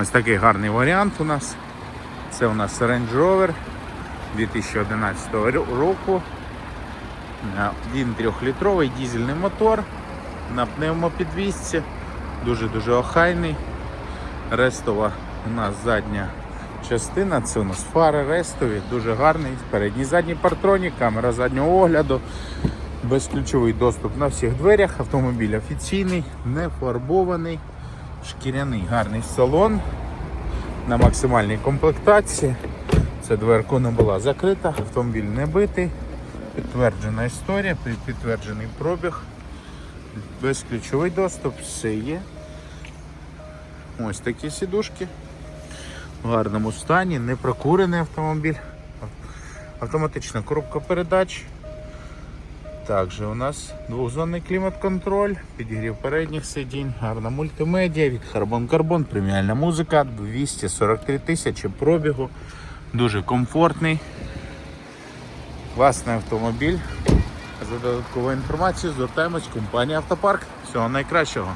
Ось такий гарний варіант у нас. Це у нас Range Rover 2011 року. Е, Він трьохлітровий дізельний мотор на пневмопідвісці. Дуже-дуже охайний. Рестова у нас задня частина. Це у нас фари рестові, дуже гарний. Передній задній партронік, камера заднього огляду. Безключовий доступ на всіх дверях. Автомобіль офіційний, не фарбований, шкіряний гарний салон на максимальній комплектації. Це дверка не була закрита, автомобіль не битий. Підтверджена історія, підтверджений пробіг, безключовий доступ, все є. Ось такі сідушки. В гарному стані, не прокурений автомобіль. Автоматична коробка передач. Також у нас двохзонний клімат-контроль, підігрів передніх сидінь, гарна мультимедіа від Carbon Carbon, преміальна музика, 243 тисячі пробігу, дуже комфортний, класний автомобіль. За додатковою інформацією звертаємось в компанію Автопарк. Всього найкращого.